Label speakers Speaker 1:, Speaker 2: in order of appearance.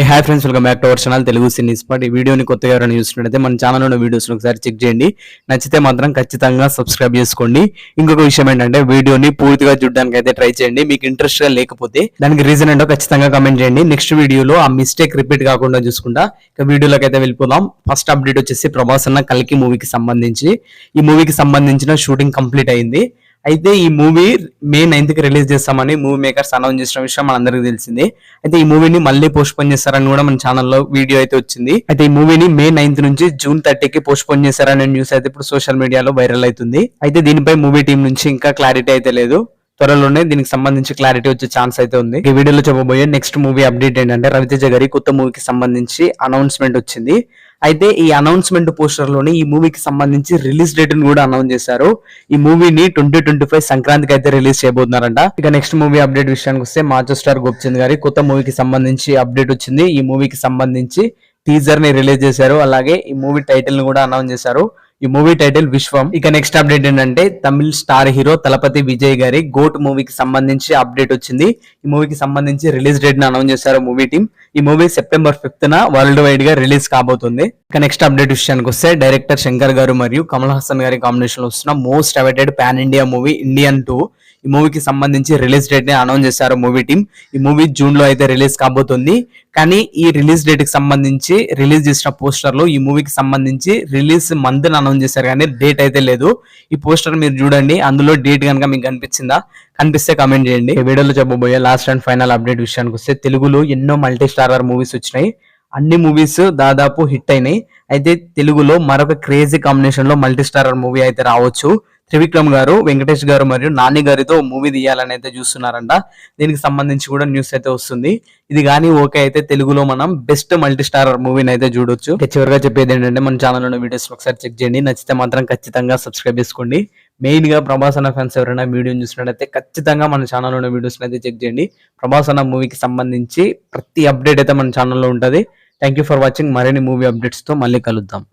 Speaker 1: A hi friends welcome back to our channel Telugu cine spot ఈ వీడియోని కొత్తగా ఎవరైనా చూస్తున్నట్టయితే మన ఛానల్లో ఉన్న వీడియోస్ ఒకసారి చెక్ చేయండి. నచ్చితే మాత్రం ఖచ్చితంగా సబ్స్క్రైబ్ చేసుకోండి. ఇంకొక విషయం ఏంటంటే వీడియోని పూర్తిగా చూడడానికి అయితే ట్రై చేయండి. మీకు ఇంట్రెస్ట్గా లేకపోతే దానికి రీజన్ ఏంటో ఖచ్చితంగా కమెంట్ చేయండి. నెక్స్ట్ వీడియోలో ఆ మిస్టేక్ రిపీట్ కాకుండా చూసుకుంటా. ఇక వీడియోలోకి అయితే వెళ్ళిపోదాం. ఫస్ట్ అప్డేట్ వచ్చేసి ప్రభాస్ అన్న కల్కి మూవీకి సంబంధించి. ఈ మూవీకి సంబంధించిన షూటింగ్ కంప్లీట్ అయింది. అయితే ఈ మూవీ మే నైన్త్కి రిలీజ్ చేస్తామని మూవీ మేకర్స్ అనౌన్స్ చేసిన విషయం మనందరికీ తెలిసిందే. అయితే ఈ మూవీని మళ్ళీ పోస్ట్పోన్ చేస్తారని కూడా మన ఛానల్లో వీడియో అయితే వచ్చింది. అయితే ఈ మూవీని మే నైన్త్ నుంచి జూన్ థర్టీకి పోస్ట్ పోన్ చేశారనే న్యూస్ అయితే ఇప్పుడు సోషల్ మీడియాలో వైరల్ అవుతుంది. అయితే దీనిపై మూవీ టీం నుంచి ఇంకా క్లారిటీ అయితే లేదు. త్వరలోనే దీనికి సంబంధించి క్లారిటీ వచ్చే ఛాన్స్ అయితే ఉంది. ఈ వీడియోలో చెప్పబోయే నెక్స్ట్ మూవీ అప్డేట్ ఏంటంటే రవితేజ గారి కొత్త మూవీకి సంబంధించి అనౌన్స్మెంట్ వచ్చింది. అయితే ఈ అనౌన్స్మెంట్ పోస్టర్లోని ఈ మూవీకి సంబంధించి రిలీజ్ డేట్ని కూడా అనౌన్స్ చేశారు. ఈ మూవీని ట్వంటీ ట్వంటీ ఫైవ్ సంక్రాంతికి అయితే రిలీజ్ చేయబోతున్నారంట. ఇక నెక్స్ట్ మూవీ అప్డేట్ విషయానికి వస్తే మాచో స్టార్ గోపిచంద్ గారి కొత్త మూవీకి సంబంధించి అప్డేట్ వచ్చింది. ఈ మూవీకి సంబంధించి టీజర్ని రిలీజ్ చేశారు. అలాగే ఈ మూవీ టైటిల్ని కూడా అనౌన్స్ చేశారు. ఈ మూవీ టైటిల్ విశ్వం. ఇక నెక్స్ట్ అప్డేట్ ఏంటంటే తమిళ్ స్టార్ హీరో తలపతి విజయ్ గారి గోట్ మూవీకి సంబంధించి అప్డేట్ వచ్చింది. ఈ మూవీకి సంబంధించి రిలీజ్ డేట్ని అనౌన్స్ చేశారు మూవీ టీం ఈ మూవీ సెప్టెంబర్ ఫిఫ్త్ న వరల్డ్ వైడ్గా రిలీజ్ కాబోతుంది. ఇక నెక్స్ట్ అప్డేట్ విషయానికి వస్తే డైరెక్టర్ శంకర్ గారు మరియు కమల్ హాసన్ గారి కాంబినేషన్లో వస్తున్న most awaited pan India movie Indian two. ఈ మూవీకి సంబంధించి రిలీజ్ డేట్ని అనౌన్స్ చేశారు మూవీ టీం ఈ మూవీ జూన్లో అయితే రిలీజ్ కాబోతుంది. కానీ ఈ రిలీజ్ డేట్కి సంబంధించి రిలీజ్ చేసిన పోస్టర్లో ఈ మూవీకి సంబంధించి రిలీజ్ మంత్ అనౌన్స్ చేశారు కానీ డేట్ అయితే లేదు. ఈ పోస్టర్ మీరు చూడండి. అందులో డేట్ కనుక మీకు కనిపించిందా? కనిపిస్తే కామెంట్ చేయండి. వీడియోలో చెప్పబోయే లాస్ట్ అండ్ ఫైనల్ అప్డేట్ విషయానికి వస్తే తెలుగులో ఎన్నో మల్టీ ఆర్ఆర్ మూవీస్ వచ్చినాయి. అన్ని మూవీస్ దాదాపు హిట్ అయినాయి. అయితే తెలుగులో మరొక క్రేజీ కాంబినేషన్లో మల్టీ స్టారర్ మూవీ అయితే రావచ్చు. త్రివిక్రమ్ గారు వెంకటేష్ గారు మరియు నాని గారితో మూవీ తీయాలని అయితే చూస్తున్నారంట. దీనికి సంబంధించి కూడా న్యూస్ అయితే వస్తుంది. ఇది కానీ ఓకే అయితే తెలుగులో మనం బెస్ట్ మల్టీ స్టార్ మూవీని అయితే చూడొచ్చు. చివరిగా చెప్పేది ఏంటంటే మన ఛానల్ ఉన్న వీడియోస్ ఒకసారి చెక్ చేయండి. నచ్చితే మాత్రం ఖచ్చితంగా సబ్స్క్రైబ్ చేసుకోండి. మెయిన్గా ప్రభాస్ అన్న ఫ్యాన్స్ ఎవరైనా వీడియోని చూసినట్టయితే ఖచ్చితంగా మన ఛానల్ ఉన్న వీడియోస్ అయితే చెక్ చేయండి. ప్రభాస్ అన్న మూవీకి సంబంధించి ప్రతి అప్డేట్ అయితే మన ఛానల్లో ఉంటుంది. Thank you for watching. మరిన్ని మూవీ అప్డేట్స్తో మళ్ళీ కలుద్దాం.